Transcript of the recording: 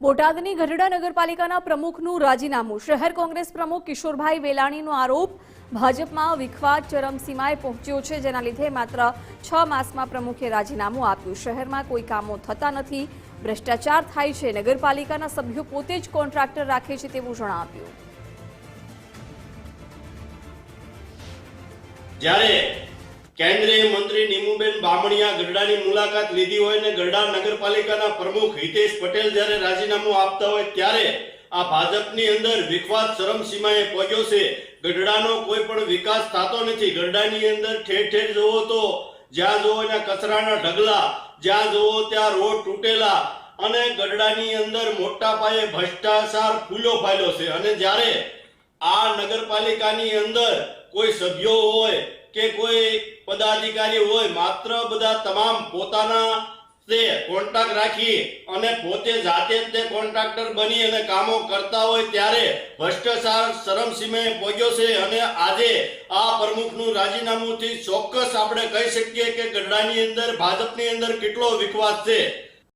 બોટાદની ગઢડા નગરપાલિકાના પ્રમુખનું રાજીનામું. શહેર કોંગ્રેસ પ્રમુખ કિશોરભાઈ વેલાણીનો આરોપ ભાજપમાં વિખવાદ ચરમસીમાએ પહોંચ્યો છે, જેના લીધે માત્ર છ માસમાં પ્રમુખે રાજીનામું આપ્યું. શહેરમાં કોઈ કામો થતા નથી, ભ્રષ્ટાચાર થાય છે. નગરપાલિકાના સભ્યો પોતે જ કોન્ટ્રાક્ટર રાખે છે તેવું જણાવ્યું. જ્યારે કેન્દ્રીય મંત્રી નીમુબેન બામણિયા ગરડાની મુલાકાત લીધી હોય ને ગરડા નગરપાલિકાના પ્રમુખ હિતેશ પટેલ જ્યારે રાજીનામું આપતા હોય ત્યારે આ ભાજપની અંદર વિખવાદ ચરમસીમાએ પહોંચ્યો છે. ગઢડાનો કોઈ પણ વિકાસ થતો નથી. ગઢડાની અંદર ઠેર ઠેર જોવો તો જ્યાં જોવો ત્યાં કચરાના ઢગલા, જ્યાં જોવો ત્યાં રોડ તૂટેલા અને ગઢડાની અંદર મોટા પાયે ભ્રષ્ટાચાર ફૂલો ફાયલો છે. અને જ્યારે આ નગરપાલિકાની અંદર કોઈ સભ્યો હોય કે કોઈ પદાધિકારી હોય, માત્ર બધા તમામ પોતાના તે કોન્ટ્રાક્ટ રાખી અને પોતે જાતે તે કોન્ટ્રાક્ટર બની અને કામો કરતા હોય ત્યારે ભ્રષ્ટાચાર શરમસીમે પહોંચ્યો છે અને આજે આ પ્રમુખનું રાજીનામુંથી ચોક્કસ આપણે કહી શકીએ કે ગઢડાની અંદર, ભાજપની અંદર કેટલો વિકવાસ છે.